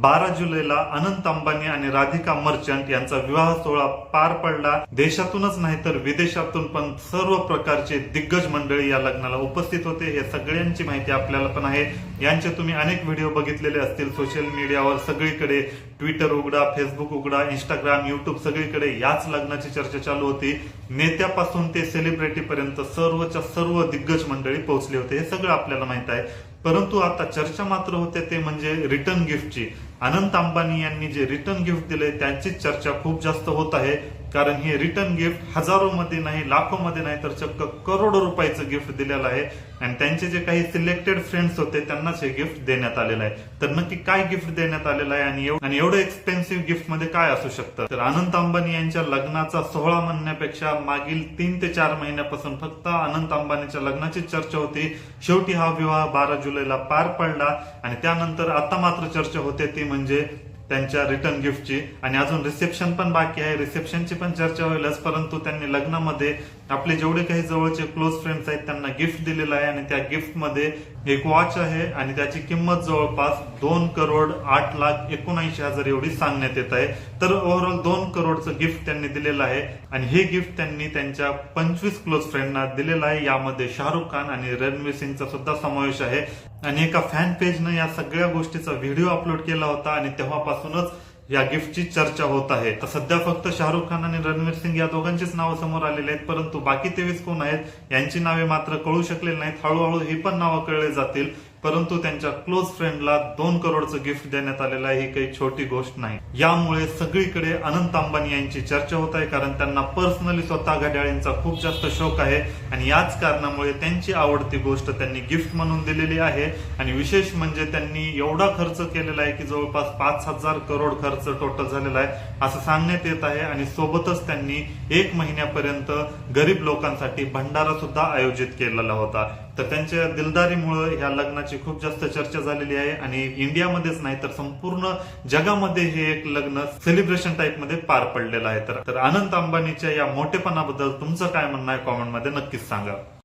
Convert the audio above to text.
बारा जुलैला अनंत अंबानी आणि राधिका मर्चंट यांचा विवाह सोहळा पार पडला. देशातूनच नाही तर विदेशातून पण सर्व प्रकारचे दिग्गज मंडळी या लग्नाला उपस्थित होते. हे सगळ्यांची माहिती आपल्याला पण आहे. यांचे तुम्ही अनेक व्हिडिओ बघितलेले असतील. सोशल मीडियावर सगळीकडे ट्विटर उघडा फेसबुक उघडा इंस्टाग्राम युट्यूब सगळीकडे याच लग्नाची चर्चा चालू होती. नेत्यापासून ते सेलिब्रिटी पर्यंत सर्वच्या सर्व दिग्गज मंडळी पोहोचले होते. हे सगळं आपल्याला माहीत आहे. परंतु आता चर्चा मात्र होते ते म्हणजे रिटर्न गिफ्टची अनंत अंबानी यांनी जे रिटर्न गिफ्ट दिले त्यांची चर्चा खूप जास्त होत आहे. कारण हे रिटर्न गिफ्ट हजारो मध्ये नाही लाखो मध्ये नाही तर चक्क करोडो रुपयाचं गिफ्ट दिलेलं आहे. आणि त्यांचे जे काही सिलेक्टेड फ्रेंड्स होते त्यांनाच हे गिफ्ट देण्यात आलेलं आहे. तर नक्की काय गिफ्ट देण्यात आलेलं आहे आणि आणि एवढं एक्सपेन्सिव्ह गिफ्टमध्ये काय असू शकतं? तर अनंत अंबानी यांच्या लग्नाचा सोहळा म्हणण्यापेक्षा मागील तीन ते चार महिन्यापासून फक्त अनंत अंबानीच्या लग्नाची चर्चा होती. शेवटी हा विवाह बारा जुलैला पार पडला आणि त्यानंतर आता मात्र चर्चा होते ती म्हणजे त्यांच्या रिटर्न गिफ्टची आणि अजून रिसेप्शन पण बाकी आहे. रिसेप्शनची पण चर्चा होईलच परंतु त्यांनी लग्नामध्ये आपले जेवढे काही जवळचे क्लोज फ्रेंड्स आहेत त्यांना गिफ्ट दिलेलं आहे आणि त्या गिफ्टमध्ये एक वॉच आहे आणि त्याची किंमत जवळपास दोन करोड आठ लाख एकोणऐंशी हजार एवढी सांगण्यात येत आहे. तर ओव्हरऑल दोन करोडचं गिफ्ट त्यांनी दिलेलं आहे आणि हे गिफ्ट त्यांनी त्यांच्या पंचवीस क्लोज फ्रेंडना दिलेलं आहे. यामध्ये शाहरुख खान आणि रणवीर सिंगचा सुद्धा समावेश आहे. आणि एका फॅन पेजनं या सगळ्या गोष्टीचा व्हिडिओ अपलोड केला होता आणि तेव्हापासूनच या गिफ्टची चर्चा होत आहे. तर सध्या फक्त शाहरुख खान आणि रणवीर सिंग या दोघांचीच नावं समोर आलेली आहेत परंतु बाकी तेवीस कोण आहेत यांची नावे मात्र कळू शकलेली नाहीत. हळूहळू ही पण नावं कळले जातील. परंतु त्यांच्या क्लोज फ्रेंडला दोन करोडचं गिफ्ट देण्यात आलेलं आहे ही काही छोटी गोष्ट नाही. यामुळे सगळीकडे अनंत अंबानी यांची चर्चा होत आहे कारण त्यांना पर्सनली स्वतः घड्याळींचा खूप जास्त शौक आहे. आणि याच कारणामुळे त्यांची आवडती गोष्ट त्यांनी गिफ्ट म्हणून दिलेली आहे. आणि विशेष म्हणजे त्यांनी एवढा खर्च केलेला आहे की जवळपास पाच हजार करोड खर्च टोटल झालेला आहे असं सांगण्यात येत आहे. आणि सोबतच त्यांनी एक महिन्यापर्यंत गरीब लोकांसाठी भंडारा सुद्धा आयोजित केलेला होता. तर त्यांच्या दिलदारीमुळे ह्या लग्नाची खूप जास्त चर्चा झालेली आहे आणि इंडियामध्येच नाही तर संपूर्ण जगामध्ये हे एक लग्न सेलिब्रेशन टाईपमध्ये पार पडलेलं आहे. तर तर अनंत अंबानीच्या या मोठेपणाबद्दल तुमचं काय म्हणणं आहे? कॉमेंटमध्ये नक्कीच सांगा.